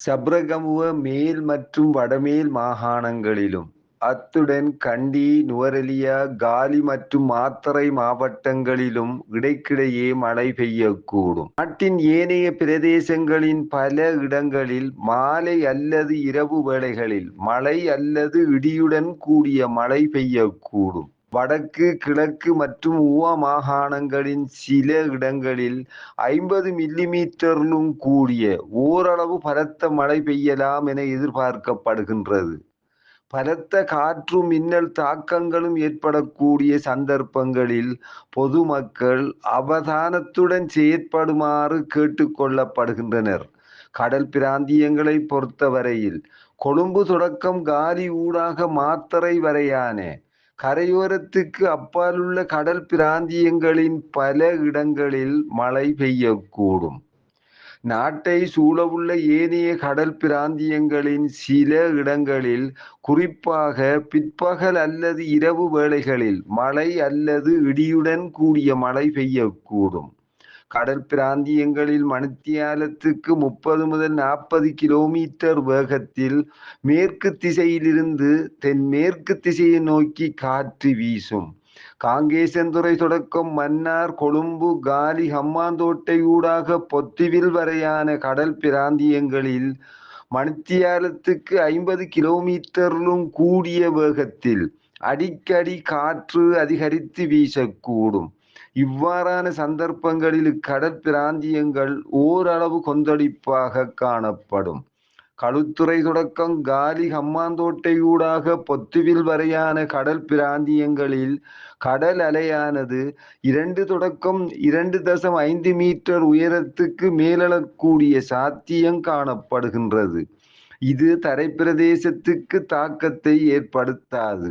சப்ரகமுவ மேல் மற்றும் வடமேல் மாகாணங்களிலும் அத்துடன் கண்டி நுவரெலியா காலி மற்றும் மாத்தறை மாவட்டங்களிலும் இடைக்கிடையே மழை பெய்யக்கூடும். நாட்டின் ஏனைய பிரதேசங்களின் பல இடங்களில் மாலை அல்லது இரவு வேளைகளில் மழை அல்லது இடியுடன் கூடிய மழை பெய்யக்கூடும். வடக்கு கிழக்கு மற்றும் ஊவா மாகாணங்களின் சில இடங்களில் ஐம்பது மில்லிமீட்டரிலும் கூடிய ஓரளவு பலத்த மழை பெய்யலாம் என எதிர்பார்க்கப்படுகின்றது. பலத்த காற்று மின்னல் தாக்கங்களும் ஏற்படக்கூடிய சந்தர்ப்பங்களில் பொதுமக்கள் அவதானத்துடன் செயற்படுமாறு கேட்டுக்கொள்ளப்படுகின்றனர் கடல் பிராந்தியங்களை பொறுத்தவரையில் கொழும்பு தொடக்கம் காலி ஊடாக மாத்தரை வரையான கரையோரத்துக்கு அப்பாலுள்ள கடல் பிராந்தியங்களின் பல இடங்களில் மழை பெய்யக்கூடும். நாட்டை சூழவுள்ள ஏனைய கடல் பிராந்தியங்களின் சில இடங்களில் குறிப்பாக பிற்பகல் அல்லது இரவு வேளைகளில் மழை அல்லது இடியுடன் கூடிய மழை பெய்யக்கூடும். கடல் பிராந்தியங்களில் மணித்தியாலத்துக்கு முப்பது முதல் நாற்பது கிலோமீட்டர் வேகத்தில் மேற்கு திசையிலிருந்து தென்மேற்கு திசையை நோக்கி காற்று வீசும். காங்கேசன்துறை தொடக்கம் மன்னார் கொழும்பு காலி ஹம்மாந்தோட்டை ஊடாக பொத்திவில் வரையான கடல் பிராந்தியங்களில் மணித்தியாலத்துக்கு ஐம்பது கிலோமீட்டரிலும் கூடிய வேகத்தில் அடிக்கடி காற்று அதிகரித்து வீசக்கூடும். இவ்வாறான சந்தர்ப்பங்களில் கடல் பிராந்தியங்கள் ஓரளவு கொந்தளிப்பாக காணப்படும். களுத்துறை தொடக்கம் காலி ஹம்மாந்தோட்டையூடாக பொத்துவில் வரையான கடல் பிராந்தியங்களில் கடல் அலையானது இரண்டு தொடக்கம் இரண்டு தசம் ஐந்து மீட்டர் உயரத்துக்கு மேலெழக்கூடிய சாத்தியம் காணப்படுகின்றது. இது தரைப்பிரதேசத்துக்கு தாக்கத்தை ஏற்படுத்தாது.